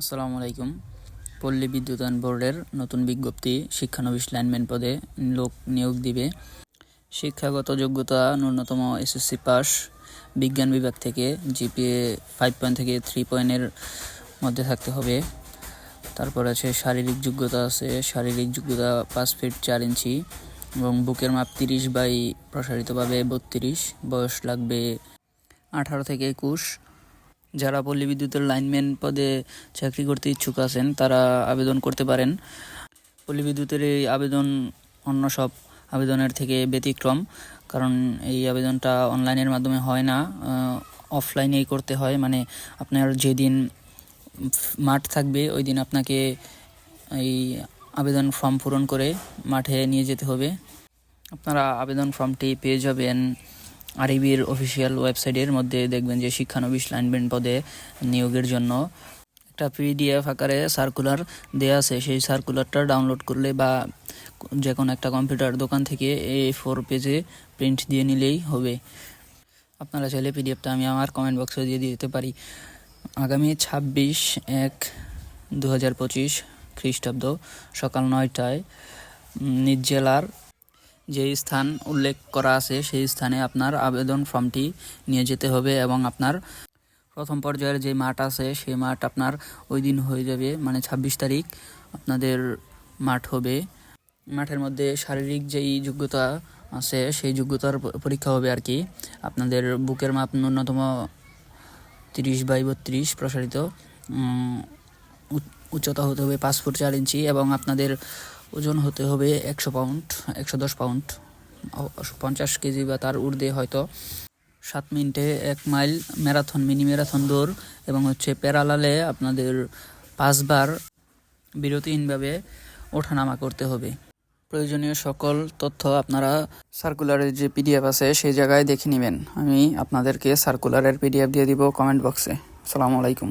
আসসালামু আলাইকুম। পল্লী বিদ্যুতায়ন বোর্ডের নতুন বিজ্ঞপ্তি শিক্ষানবিশ লাইনম্যান পদে লোক নিয়োগ দিবে। শিক্ষাগত যোগ্যতা ন্যূনতম এসএসসি পাস। বিজ্ঞান বিভাগ থেকে জিপিএ ফাইভ পয়েন্ট থেকে থ্রি পয়েন্টের মধ্যে থাকতে হবে। তারপর আছে শারীরিক যোগ্যতা আছে। শারীরিক যোগ্যতা পাঁচ ফিট চার ইঞ্চি এবং বুকের মাপ তিরিশ বাই প্রসারিতভাবে বত্রিশ। বয়স লাগবে আঠারো থেকে একুশ। যারা পল্লী বিদ্যুতের লাইনম্যান পদে চাকরি করতে ইচ্ছুক আছেন, তারা আবেদন করতে পারেন। পল্লী বিদ্যুতের এই আবেদন অন্য সব আবেদনের থেকে ব্যতিক্রম, কারণ এই আবেদনটা অনলাইনের মাধ্যমে হয় না অফলাইনেই করতে হয়। মানে আপনার যেদিন মাঠ থাকবে ওই দিন আপনাকে এই আবেদন ফর্ম পূরণ করে মাঠে নিয়ে যেতে হবে। আপনারা আবেদন ফর্মটি পেয়ে যাবেন। আরবির অফিসিয়াল ওয়েবসাইটের মধ্যে দেখবেন যে শিক্ষানবিশ লাইনম্যান পদে নিয়োগের জন্য একটা পিডিএফ আকারে সার্কুলার দেওয়া আছে। সেই সার্কুলারটা ডাউনলোড করলে বা যে কোনো একটা কম্পিউটার দোকান থেকে এই ফোর পেজে প্রিন্ট দিয়ে নিলেই হবে। আপনারা চাইলে পিডিএফটা আমি আমার কমেন্ট বক্সে দিয়ে দিতে পারি। আগামী ছাব্বিশ এক দু হাজার পঁচিশ খ্রিস্টাব্দ সকাল নয়টায় নিজ জেলার যে স্থান উল্লেখ করা আছে, সেই স্থানে আপনার আবেদন ফর্মটি নিয়ে যেতে হবে এবং আপনার প্রথম পর্যায়ের যে মাঠ আছে, সেই মাঠ আপনার ওই দিন হয়ে যাবে মানে ছাব্বিশ তারিখ আপনাদের মাঠ হবে। মাঠের মধ্যে শারীরিক যেই যোগ্যতা আছে, সেই যোগ্যতার পরীক্ষা হবে আর কি। আপনাদের বুকের মাপ ন্যূনতম তিরিশ বাই বত্রিশ প্রসারিত উচ্চতা হতে হবে পাঁচ ফুট চার ইঞ্চি এবং আপনাদের ওজন হতে হবে একশো পাউন্ড, একশো দশ পাউন্ড, পঞ্চাশ কেজি বা তার ঊর্ধ্বে হয়তো। সাত মিনিটে এক মাইল ম্যারাথন, মিনি ম্যারাথন দৌড় এবং হচ্ছে প্যারালালে আপনাদের পাঁচবার বিরতিহীনভাবে ওঠানামা করতে হবে। প্রয়োজনীয় সকল তথ্য আপনারা সার্কুলারের যে পিডিএফ আছে সেই জায়গায় দেখে নেবেন। আমি আপনাদেরকে সার্কুলারের পিডিএফ দিয়ে দিব কমেন্ট বক্সে। আসসালামু আলাইকুম।